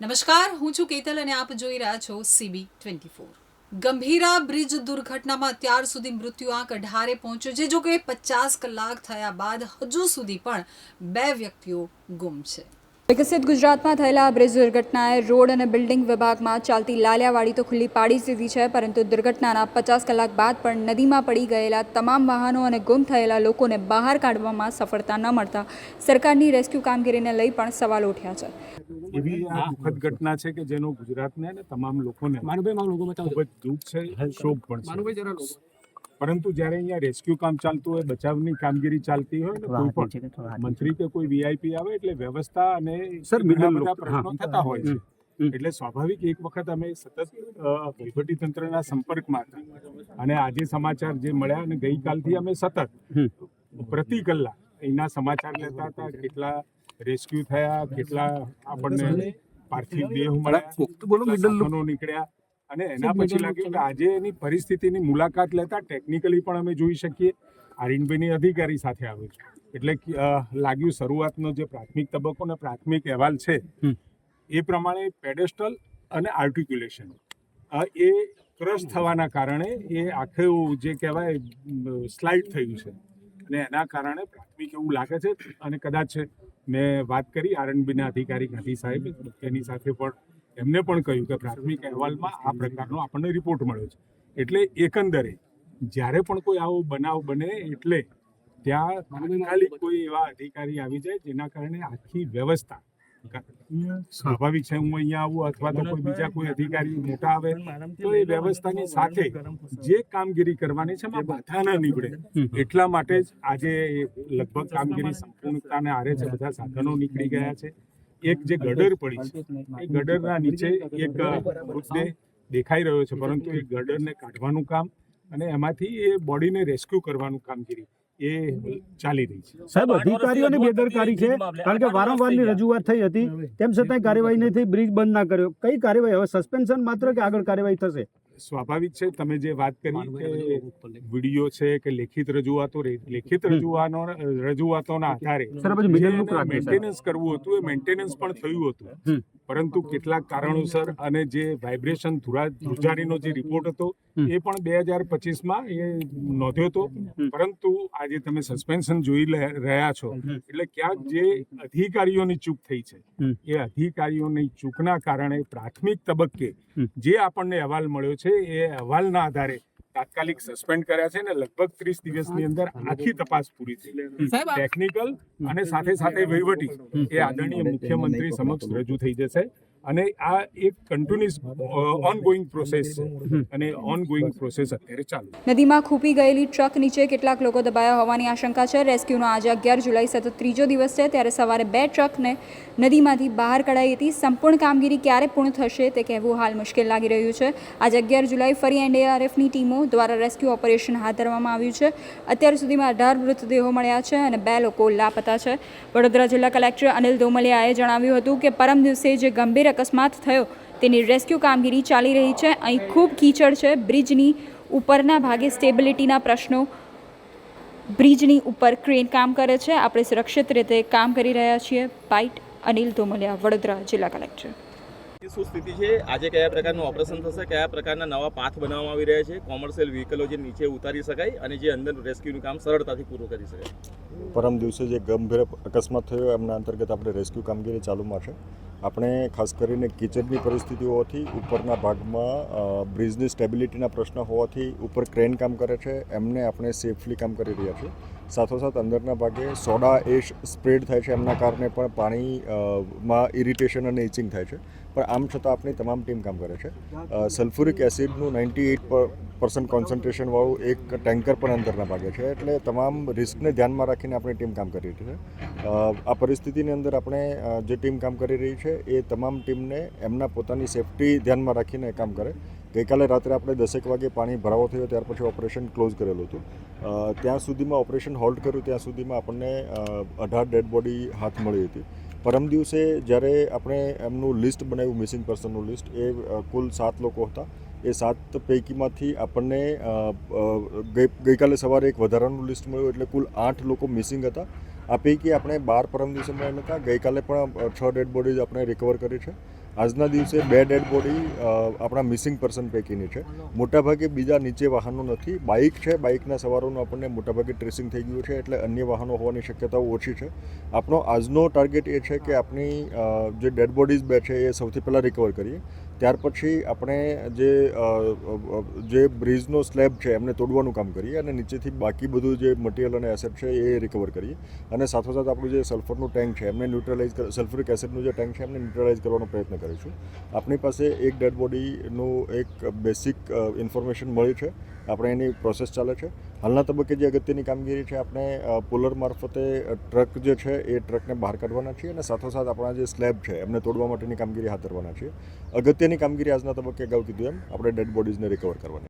નમસ્કાર, હું છું કેતલ અને આપ જોઈ રહ્યા છો CB twenty four Gambhira bridge દુર્ઘટનામાં અત્યાર સુધી મૃત્યુઆંક અઢારે પહોંચ્યો છે જો કે પચાસ કલાક થયા બાદ હજુ સુધી પણ બે વ્યક્તિઓ ગુમ છે. વિકસિત ગુજરાતમાં થયેલા આ બ્રિજ દુર્ઘટનાએ રોડ અને બિલ્ડિંગ વિભાગમાં ચાલતી લાલિયાવાડી તો ખુલ્લી પાડી દીધી છે પરંતુ દુર્ઘટનાના પચાસ કલાક બાદ પણ નદીમાં પડી ગયેલા તમામ વાહનો અને ગુમ થયેલા લોકોને બહાર કાઢવામાં સફળતા ન મળતા સરકારની રેસ્ક્યુ કામગીરીને લઈ પણ સવાલ ઉઠ્યા છે. એવી આ દુઃખદ ઘટના છે કે જેનો ગુજરાતને અને તમામ લોકોને માનુભાઈ લોગો બતાવો ખૂબ જ દુઃખ છે શોક પણ છે. માનુભાઈ જરા લોગો પરંતુ જ્યારે અહીંયા રેસ્ક્યુ કામ ચાલતું હોય બચાવની કામગીરી ચાલતી હોય ને કોઈ પણ મંત્રી કે કોઈ વીઆઈપી આવે એટલે વ્યવસ્થા અને સર, બધા પ્રશ્નો થતા હોય છે. એટલે સ્વાભાવિક એક વખત અમે સતત વહીવટી તંત્રના સંપર્કમાં હતા. અને આજે સમાચાર જે મળ્યા અને ગઈકાલથી અમે સતત પ્રતિ કલાક એના સમાચાર લેતા હતા કેટલા રેસ્ક્યુ થયા કેટલા આપણને પાર્થિવ દેહ મળ્યા બોલો નીકળ્યા. અને એના પછી લાગ્યું કે આજે એની પરિસ્થિતિની મુલાકાત લેતા ટેકનિકલી પણ અમે જોઈ શકીએ. આરિનભાઈની અધિકારી સાથે આવ્યો છે. એટલે લાગ્યું શરૂઆતનો જે પ્રાથમિક તબક્કો અને પ્રાથમિક અહેવાલ છે એ પ્રમાણે પેડેસ્ટલ અને આર્ટિક્યુલેશન એ ક્રશ થવાના કારણે એ આખું જે કહેવાય સ્લાઇડ થયું છે. અને એના કારણે પ્રાથમિક એવું લાગે છે. અને કદાચ મેં વાત કરી આરએનબીના અધિકારી ગાંધી સાહેબ એની સાથે પણ એમને પણ કહ્યું કે પ્રાથમિક અહેવાલમાં આ પ્રકારનો આપણને રિપોર્ટ મળ્યો છે. એટલે એકંદરે જ્યારે પણ કોઈ આવો બનાવ બને એટલે ત્યાં તાત્કાલિક કોઈ એવા અધિકારી આવી જાય જેના કારણે આખી વ્યવસ્થા સ્વાભાવિક છે હું અહીંયા આવું અથવા તો કોઈ બીજા કોઈ અધિકારી મોટા આવે તો એ વ્યવસ્થાની સાથે જે કામગીરી કરવાની છે એમાં બાધા ના નીકળે. એટલા માટે જ આજે લગભગ કામગીરી સંપૂર્ણતાને આરે છે બધા સાધનો નીકળી ગયા છે. એક જે ગડર પડી છે એ ગડરના નીચે એક મૃતદેહ દેખાઈ રહ્યો છે પરંતુ એ ગડરને કાઢવાનું કામ અને એમાંથી એ બોડીને રેસ્ક્યુ કરવાનું કામગીરી એ ચાલી રહી છે. સાહેબ અધિકારીઓની બેદરકારી છે કારણ કે વારંવારની રજૂઆત થઈ હતી. તેમ છતાંય કાર્યવાહી નહીં થઈ બ્રિજ બંધ ના કર્યો. કઈ કાર્યવાહી? હવે સસ્પેન્શન માત્ર કે આગળ કાર્યવાહી થશે? સ્વાભાવિક છે તમે જે વાત કરી કે વીડિયો છે કે લેખિત રજૂઆતો રે- લેખિત રજૂઆતો રજૂઆતોના આધારે. મેન્ટેનન્સ કરવું હતું એ મેન્ટેનન્સ પણ થયું હતું. પરંતુ કેટલાક કારણોસર અને જે વાઇબ્રેશન ધ્રુજારીનો જે રિપોર્ટ હતો એ પણ બે હજાર પચીસમાં એ નોંધ્યો હતો. પરંતુ આજે તમે સસ્પેન્શન જોઈ રહ્યા છો એટલે ક્યાંક જે અધિકારીઓની ચૂક થઈ છે. એ અધિકારીઓની ચૂકના કારણે પ્રાથમિક તબક્કે જે આપણને અહેવાલ મળ્યો છે એ અહેવાલના આધારે તાત્કાલિક સસ્પેન્ડ કર્યા છે ને લગભગ ત્રીસ દિવસની અંદર આખી તપાસ પૂરી થઈ. ટેકનિકલ અને સાથે સાથે વહીવટી એ આદરણીય મુખ્યમંત્રી સમક્ષ રજૂ થઈ જશે. અને આ એક કન્ટિન્યુઅસ ઓનગોઈંગ પ્રોસેસ છે. અને ઓનગોઈંગ પ્રોસેસ અત્યારે ચાલુ નદીમાં ખૂપી ગયેલી ટ્રક નીચે કેટલાક લોકો દબાયા હોવાની આશંકા છે. રેસ્ક્યુનો આજે અગિયાર જુલાઈ સતત ત્રીજો દિવસ છે. ત્યારે સવારે બે ટ્રકને નદીમાંથી બહાર કઢાઈ હતી. સંપૂર્ણ કામગીરી ક્યારે પૂર્ણ થશે તે કહેવું હાલ મુશ્કેલ લાગી રહ્યું છે. આજે અગિયાર જુલાઈ ફરી એનડીઆરએફની ટીમો દ્વારા રેસ્ક્યુ ઓપરેશન હાથ ધરવામાં આવ્યું છે. અત્યાર સુધીમાં અઢાર મૃતદેહો મળ્યા છે અને બે લોકો લાપતા છે. વડોદરા જિલ્લા કલેક્ટર અનિલ ધોમલિયાએ જણાવ્યું હતું કે પરમ દિવસે જે ગંભીર અકસ્માત થયો. તેની રેસ્ક્યુ કામગીરી ચાલી રહી છે. અહીં ખૂબ કીચડ છે. બ્રિજની ઉપરના ભાગે સ્ટેબિલિટીના પ્રશ્નો. બ્રિજની ઉપર ક્રેન કામ કરે છે. આપણે સુરક્ષિત રીતે કામ કરી રહ્યા છીએ. બાઇટ અનિલ ધોમલિયા વડોદરા જિલ્લા કલેક્ટર. એ શું સ્થિતિ છે? આજે કયા પ્રકારનું ઓપરેશન થશે? કયા પ્રકારના નવા પાથ બનાવવામાં આવી રહ્યા છે? કોમર્શિયલ વ્હીકલો જે નીચે ઉતારી શકાય અને જે અંદર રેસ્ક્યુનું કામ સરળતાથી પૂરું કરી શકાય. પરમ દિવસે જે ગંભીર અકસ્માત થયો એમના અંતર્ગત આપણે રેસ્ક્યુ કામગીરી ચાલુમાં છે. આપણે ખાસ કરીને પરિસ્થિતિ હોવાથી ઉપરના ભાગમાં બ્રિજની સ્ટેબિલિટીના પ્રશ્ન હોવાથી ઉપર ક્રેન કામ કરે છે. એમને આપણે સેફલી કામ કરી રહ્યા છીએ. સાથોસાથ અંદરના ભાગે સોડા એશ સ્પ્રેડ થાય છે એમના કારણે પણ પાણી માં ઇરિટેશન અને ઇચિંગ થાય છે. પણ આમ છતાં આપણી તમામ ટીમ કામ કરે છે. સલ્ફ્યુરિક એસિડનું નાઇન્ટી એઇટ પર્સન્ટ કોન્સન્ટ્રેશનવાળું એક ટેન્કર પણ અંદરના ભાગે છે. એટલે તમામ રિસ્કને ધ્યાનમાં રાખીને આપણી ટીમ કામ કરી રહી છે. આ પરિસ્થિતિની અંદર આપણે જે ટીમ કામ કરી રહી છે એ તમામ ટીમને એમના પોતાની સેફટી ધ્યાનમાં રાખીને કામ કરે. ગઈકાલે રાત્રે આપણે દસેક વાગે પાણી ભરાવો થયો, ત્યાર પછી ઓપરેશન ક્લોઝ કરેલું હતું. ત્યાં સુધીમાં ઓપરેશન હોલ્ડ કર્યું, ત્યાં સુધીમાં આપણને અઢાર ડેડ બોડી હાથ મળી હતી. પરમ દિવસે જ્યારે આપણે એમનું લિસ્ટ બનાવ્યું, મિસિંગ પર્સનનું લિસ્ટ, એ કુલ સાત લોકો હતા. એ સાત પૈકીમાંથી આપણને ગઈકાલે સવારે એક વધારાનું લિસ્ટ મળ્યું, એટલે કુલ આઠ લોકો મિસિંગ હતા. આ પૈકી આપણે બાર પરમ દિવસે મળ્યા હતા ગઈકાલે પણ છ ડેડ બોડીઝ આપણે રિકવર કરી છે. આજના દિવસે બે ડેડ બોડી આપણા મિસિંગ પર્સન પૈકીની છે. મોટાભાગે બીજા નીચે વાહનો નથી. બાઇક છે, બાઇકના સવારોનું આપણને મોટાભાગે ટ્રેસિંગ થઈ ગયું છે, એટલે અન્ય વાહનો હોવાની શક્યતાઓ ઓછી છે. આપણો આજનો ટાર્ગેટ એ છે કે આપણી જે ડેડ બોડીઝ બે છે એ સૌથી પહેલાં રિકવર કરીએ. ત્યાર પછી આપણે જે જે બ્રિજનો સ્લેબ છે એમને તોડવાનું કામ કરીએ અને નીચેથી બાકી બધું જે મટીરિયલ અને એસેટ છે એ રિકવર કરીએ. અને સાથોસાથ આપણું જે સલ્ફરનું ટેન્ક છે, એમને ન્યુટ્રલાઇઝ સલ્ફ્યુરિક એસિડનું જે ટેન્ક છે એમને ન્યુટ્રલાઇઝ કરવાનો પ્રયત્ન કરીશું. આપણી પાસે એક ડેડ બોડીનું એક બેસિક ઇન્ફોર્મેશન મળી છે. આપણે એની પ્રોસેસ ચાલે છે. હાલના તબક્કે જે અગત્યની કામગીરી છે, આપણે પુલર મારફતે ટ્રક જે છે, એ ટ્રકને બહાર કાઢવાના છીએ અને સાથોસાથ આપણા જે સ્લેબ છે, એમને તોડવા માટેની કામગીરી હાથ ધરવાના છીએ. અગત્યની કામગીરી આજના તબક્કે અગાઉ કીધું એમ. આપણે ડેડ બોડીઝને રિકવર કરવાની.